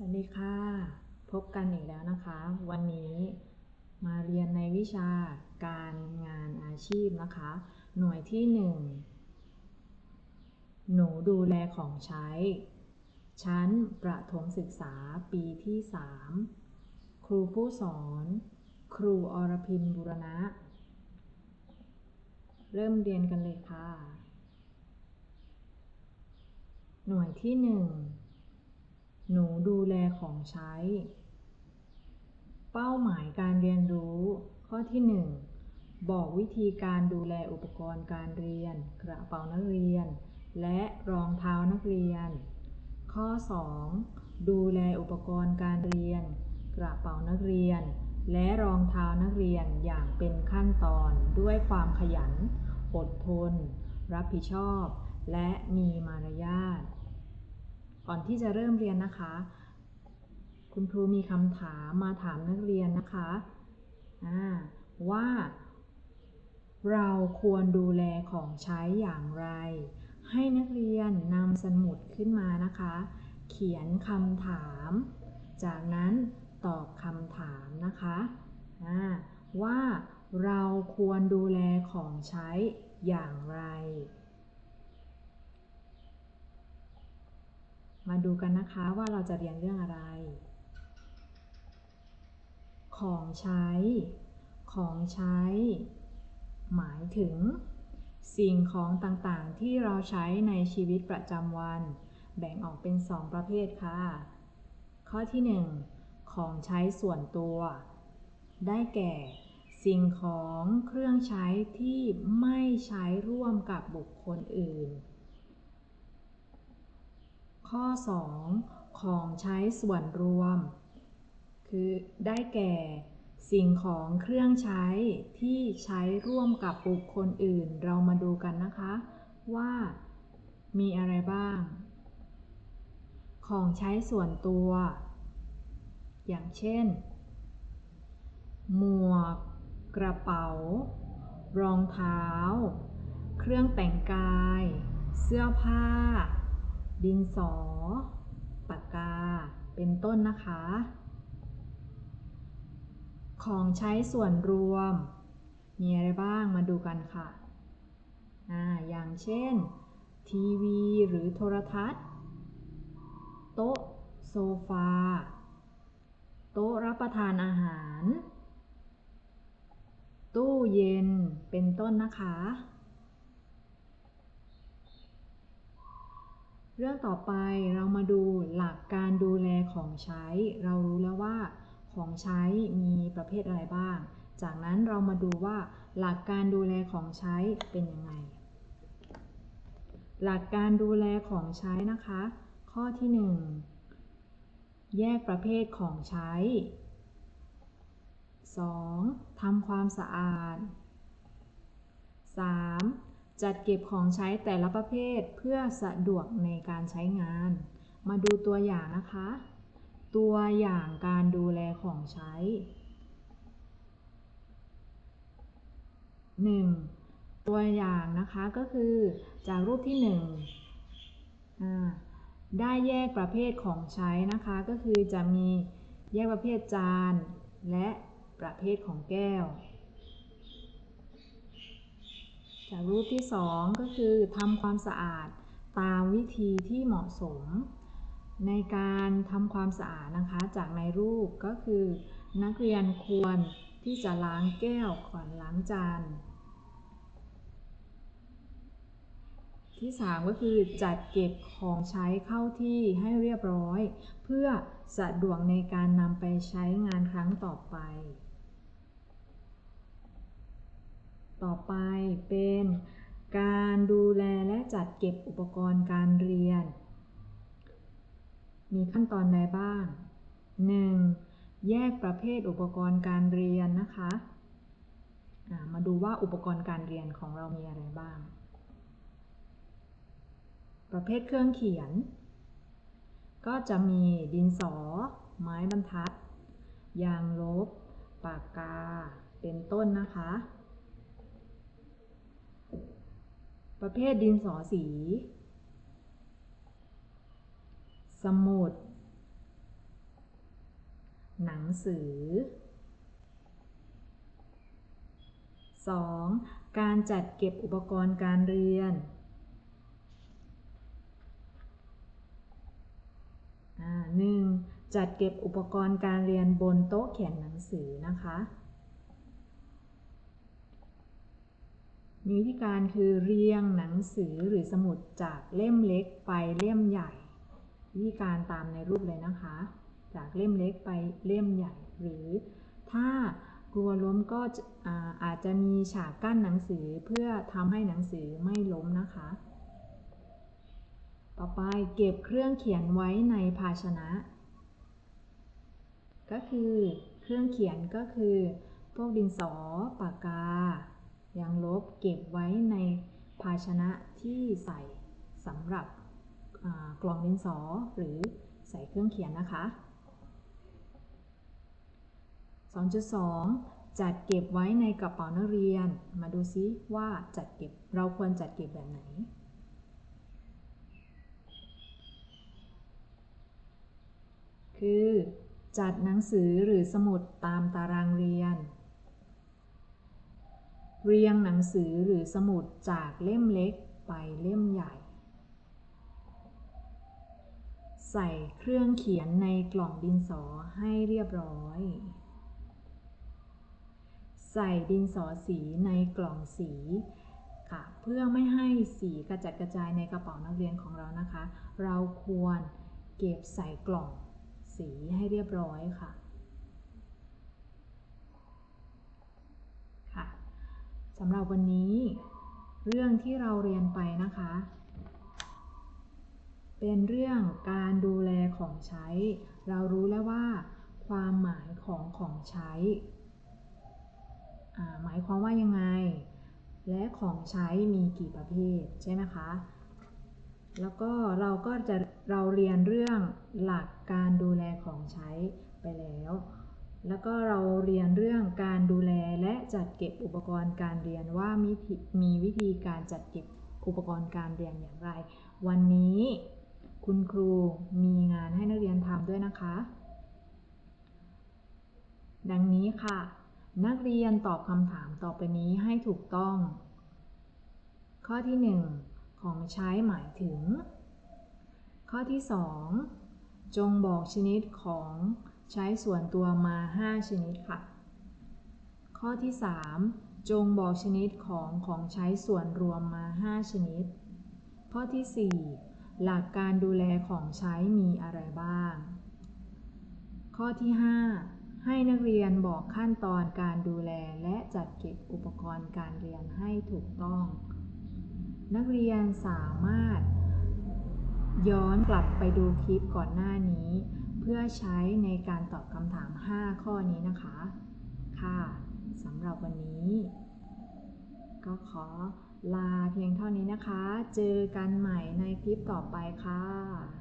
สวัสดีค่ะ พบกันอีกแล้วนะคะ วันนี้มาเรียนในวิชาการงานอาชีพนะคะ หน่วยที่ 1 หนูดูแลของใช้ ชั้นประถมศึกษาปีที่ 3 ครูผู้สอน ครูอรพินบุรณะ เริ่มเรียนกันเลยค่ะ หน่วยที่ 1หนูดู ของใช้ เป้าหมายการเรียนรู้ ข้อที่ 1 บอกวิธีการดูแลอุปกรณ์การเรียน กระเป๋านักเรียน และรองเท้านักเรียน ข้อ 2 ดูแลอุปกรณ์การเรียน กระเป๋านักเรียน และรองเท้านักเรียนอย่างเป็นขั้นตอนด้วยความขยัน อดทน รับผิดชอบ และมีมารยาทก่อนที่จะเริ่มเรียนนะคะ คุณครูมีคำถามมาถามนักเรียนนะคะว่า เราควรดูแลของใช้อย่างไร ให้นักเรียนนำสมุดขึ้นมานะคะ เขียนคำถาม จากนั้นตอบคำถามนะคะว่าเราควรดูแลของใช้อย่างไร มาดูกันนะคะว่าเราจะเรียนเรื่องอะไร ของใช้ ของใช้ หมายถึง สิ่งของต่างๆ ที่เราใช้ในชีวิตประจำวัน แบ่งออกเป็นสองประเภทค่ะ ข้อที่ 1 ของใช้ส่วนตัว ได้แก่ สิ่งของเครื่องใช้ที่ไม่ใช้ร่วมกับบุคคลอื่น ข้อ 2 ของใช้ส่วนรวม คือได้แก่สิ่งของเครื่องใช้ที่ใช้ร่วมกับบุคคลอื่น เรามาดูกันนะคะ ว่ามีอะไรบ้าง ของใช้ส่วนตัว อย่างเช่น หมวก กระเป๋า รองเท้า เครื่องแต่งกาย เสื้อผ้า ดินสอ ปากกา เป็นต้นนะคะ ของใช้ส่วนรวม มีอะไรบ้างมาดูกันค่ะอ่าอย่างเช่น ทีวีหรือโทรทัศน์ โต๊ะ โซฟา โต๊ะรับประทานอาหาร ตู้เย็นเป็นต้นนะคะ เรื่องต่อไปเรามาดูหลักการดูแลของใช้ เรารู้แล้วว่า ของใช้มีประเภทอะไรบ้าง จากนั้นเรามาดูว่าหลักการดูแลของใช้เป็นยังไง หลักการดูแลของใช้นะคะ ข้อที่ 1 แยกประเภทของใช้ 2. ทำความสะอาด 3. จัดเก็บของใช้แต่ละประเภทเพื่อสะดวกในการใช้งาน มาดูตัวอย่างนะคะ ตัวอย่างการดูแลของใช้ 1. ตัวอย่างนะคะก็คือจากรูปที่1ได้แยกประเภทของใช้นะคะ ก็คือจะมีแยกประเภทจานและประเภทของแก้ว จากรูปที่ 2 ก็คือทำความสะอาดตามวิธีที่เหมาะสม ในการทำความสะอาดนะคะจากในรูปก็คือ นักเรียนควรที่จะล้างแก้วก่อนล้างจานที่ 3 ก็คือจัดเก็บของใช้เข้าที่ให้เรียบร้อย เพื่อสะดวกในการนำไปใช้งานครั้งต่อไป ต่อไปเป็นการดูแลและจัดเก็บอุปกรณ์การเรียน มีขั้นตอนใดบ้าง 1. แยกประเภทอุปกรณ์การเรียนนะคะ มาดูว่าอุปกรณ์การเรียนของเรามีอะไรบ้าง ประเภทเครื่องเขียน ก็จะมีดินสอ ไม้บรรทัด ยางลบ ปากกา เป็นต้นนะคะ ประเภทดินสอสี สมุด หนังสือ 2. การจัดเก็บอุปกรณ์การเรียนหนึ่งจัดเก็บอุปกรณ์การเรียนบนโต๊ะเขียนหนังสือนะคะ มีวิธีการคือเรียงหนังสือหรือสมุดจากเล่มเล็กไปเล่มใหญ่ วิธีการตามในรูปเลยนะคะ จากเล่มเล็กไปเล่มใหญ่ หรือถ้ากลัวล้มก็อาอาจจะมีฉากกั้นหนังสือเพื่อทำให้หนังสือไม่ล้มนะคะ ต่อไปเก็บเครื่องเขียนไว้ในภาชนะ ก็คือเครื่องเขียนก็คือ พวกดินสอปากกายางลบเก็บไว้ในภาชนะที่ใส่สำหรับ กล่องดินสอหรือใส่เครื่องเขียนนะคะ 2.2 จัดเก็บไว้ในกระเป๋านักเรียน มาดูซิว่าจัดเก็บเราควรจัดเก็บแบบไหนคือจัดหนังสือหรือสมุดตามตารางเรียน เรียงหนังสือหรือสมุดจากเล่มเล็กไปเล่มใหญ่ ใส่เครื่องเขียนในกล่องดินสอให้เรียบร้อย ใส่ดินสอสีในกล่องสีค่ะ เพื่อไม่ให้สีกระจัดกระจายในกระเป๋านักเรียนของเรานะคะ เราควรเก็บใส่กล่องสีให้เรียบร้อยค่ะค่ะสำหรับวันนี้ เรื่องที่เราเรียนไปนะคะ เป็นเรื่องการดูแลของใช้ เรารู้แล้วว่า ความหมายของของใช้ หมายความว่ายังไง และของใช้มีกี่ประเภทใช่ไหมคะ แล้วก็เราก็จะเราเรียนเรื่องหลักการดูแลของใช้ไปแล้ว แล้วก็เราเรียนเรื่องการดูแลและจัดเก็บอุปกรณ์การเรียนว่ามีมีวิธีการจัดเก็บอุปกรณ์การเรียนอย่างไร วันนี้ คุณครูมีงานให้นักเรียนทำด้วยนะคะ ดังนี้ค่ะ นักเรียนตอบคำถามต่อไปนี้ให้ถูกต้อง ข้อที่ 1 ของใช้หมายถึง ข้อที่ 2 จงบอกชนิดของใช้ส่วนตัวมา 5 ชนิดค่ะ ข้อที่ 3 จงบอกชนิดของของใช้ส่วนรวมมา 5 ชนิด ข้อที่ 4 หลักการดูแลของใช้มีอะไรบ้าง ข้อที่ 5 ให้นักเรียนบอกขั้นตอนการดูแลและจัดเก็บอุปกรณ์การเรียนให้ถูกต้อง นักเรียนสามารถ ย้อนกลับไปดูคลิปก่อนหน้านี้ เพื่อใช้ในการตอบคำถาม 5 ข้อนี้นะคะ ค่ะสำหรับวันนี้ ก็ขอ ลาเพียงเท่านี้นะคะ เจอกันใหม่ในคลิปต่อไปค่ะ